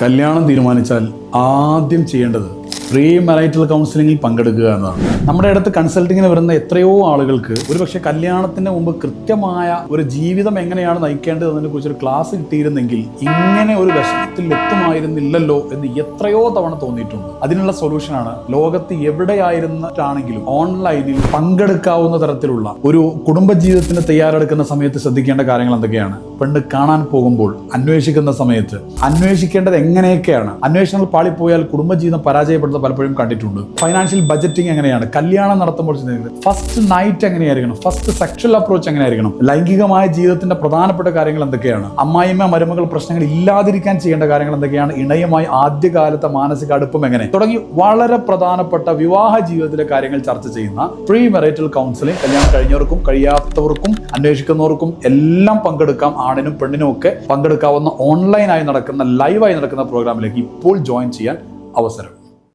കല്യാണം തീരുമാനിച്ചാൽ ആദ്യം ചെയ്യേണ്ടത് പ്രീ മാരൈറ്റൽ കൗൺസിലിംഗിൽ പങ്കെടുക്കുക എന്നതാണ്. നമ്മുടെ അടുത്ത് കൺസൾട്ടിങ്ങിന് വരുന്ന എത്രയോ ആളുകൾക്ക് ഒരുപക്ഷെ കല്യാണത്തിന് മുമ്പ് കൃത്യമായ ഒരു ജീവിതം എങ്ങനെയാണ് നയിക്കേണ്ടതെന്നതിനെ കുറിച്ച് ഒരു ക്ലാസ് കിട്ടിയിരുന്നെങ്കിൽ ഇങ്ങനെ ഒരു വിഷമത്തിൽ എത്തുമായിരുന്നില്ലല്ലോ എന്ന് എത്രയോ തവണ തോന്നിയിട്ടുണ്ട്. അതിനുള്ള സൊല്യൂഷനാണ് ലോകത്ത് എവിടെയായിരുന്നിട്ടാണെങ്കിലും ഓൺലൈനിൽ പങ്കെടുക്കാവുന്ന തരത്തിലുള്ള ഒരു കുടുംബജീവിതത്തിന് തയ്യാറെടുക്കുന്ന സമയത്ത് ശ്രദ്ധിക്കേണ്ട കാര്യങ്ങൾ എന്തൊക്കെയാണ്? പെണ്ണ് കാണാൻ പോകുമ്പോൾ അന്വേഷിക്കുന്ന സമയത്ത് അന്വേഷിക്കേണ്ടത് എങ്ങനെയൊക്കെയാണ്? അന്വേഷണങ്ങൾ പാളിപ്പോയാൽ കുടുംബജീവിതം പരാജയപ്പെടുന്നത് പലപ്പോഴും കണ്ടിട്ടുണ്ട്. ഫൈനാൻഷ്യൽ ബജറ്റിംഗ് എങ്ങനെയാണ്? കല്യാണം നടത്തുമ്പോൾ ഫസ്റ്റ് നൈറ്റ് എങ്ങനെയായിരിക്കണം? ഫസ്റ്റ് സെക്ഷൽ അപ്രോച്ച് എങ്ങനെയായിരിക്കണം? ലൈംഗികമായ ജീവിതത്തിന്റെ പ്രധാനപ്പെട്ട കാര്യങ്ങൾ എന്തൊക്കെയാണ്? അമ്മായിമ്മ മരുമകൾ പ്രശ്നങ്ങൾ ഇല്ലാതിരിക്കാൻ ചെയ്യേണ്ട കാര്യങ്ങൾ എന്തൊക്കെയാണ്? ഇണയുമായി ആദ്യകാലത്തെ മാനസിക അടുപ്പം എങ്ങനെ? തുടങ്ങി വളരെ പ്രധാനപ്പെട്ട വിവാഹ ജീവിതത്തിലെ കാര്യങ്ങൾ ചർച്ച ചെയ്യുന്ന പ്രീ മെറൈറ്റൽ കൗൺസിലിംഗ് കല്യാണം കഴിഞ്ഞവർക്കും കഴിയാത്തവർക്കും അന്വേഷിക്കുന്നവർക്കും എല്ലാം പങ്കെടുക്കാം. ആണിനും പെണ്ണിനും ഒക്കെ പങ്കെടുക്കാവുന്ന ഓൺലൈനായി നടക്കുന്ന ലൈവായി നടക്കുന്ന പ്രോഗ്രാമിലേക്ക് ഇപ്പോൾ ജോയിൻ ചെയ്യാൻ അവസരം.